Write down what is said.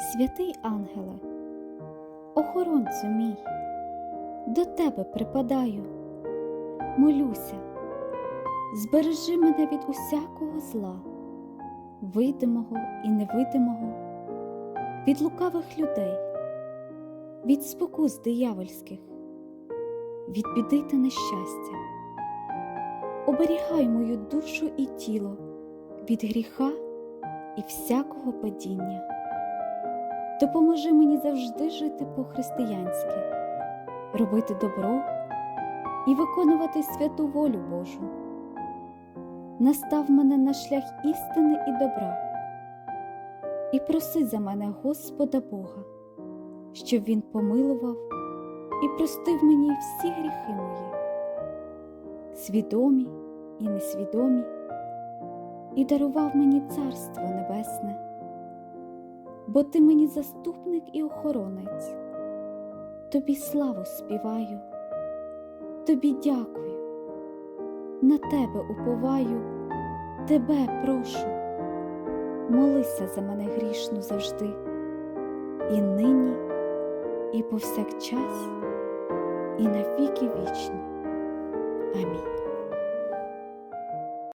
Святий ангеле, охоронцю мій, до тебе припадаю, молюся, збережи мене від усякого зла, видимого і невидимого, від лукавих людей, від спокус диявольських, від біди та нещастя. Оберігай мою душу і тіло від гріха і всякого падіння. Допоможи мені завжди жити по-християнськи, робити добро і виконувати святу волю Божу. Настав мене на шлях істини і добра, і проси за мене Господа Бога, щоб Він помилував і простив мені всі гріхи мої, свідомі і несвідомі, і дарував мені Царство Небесне бо ти мені заступник і охоронець. Тобі славу співаю, тобі дякую, на тебе уповаю, тебе прошу, молися за мене грішну завжди, і нині, і повсякчас, і на віки вічні. Амінь.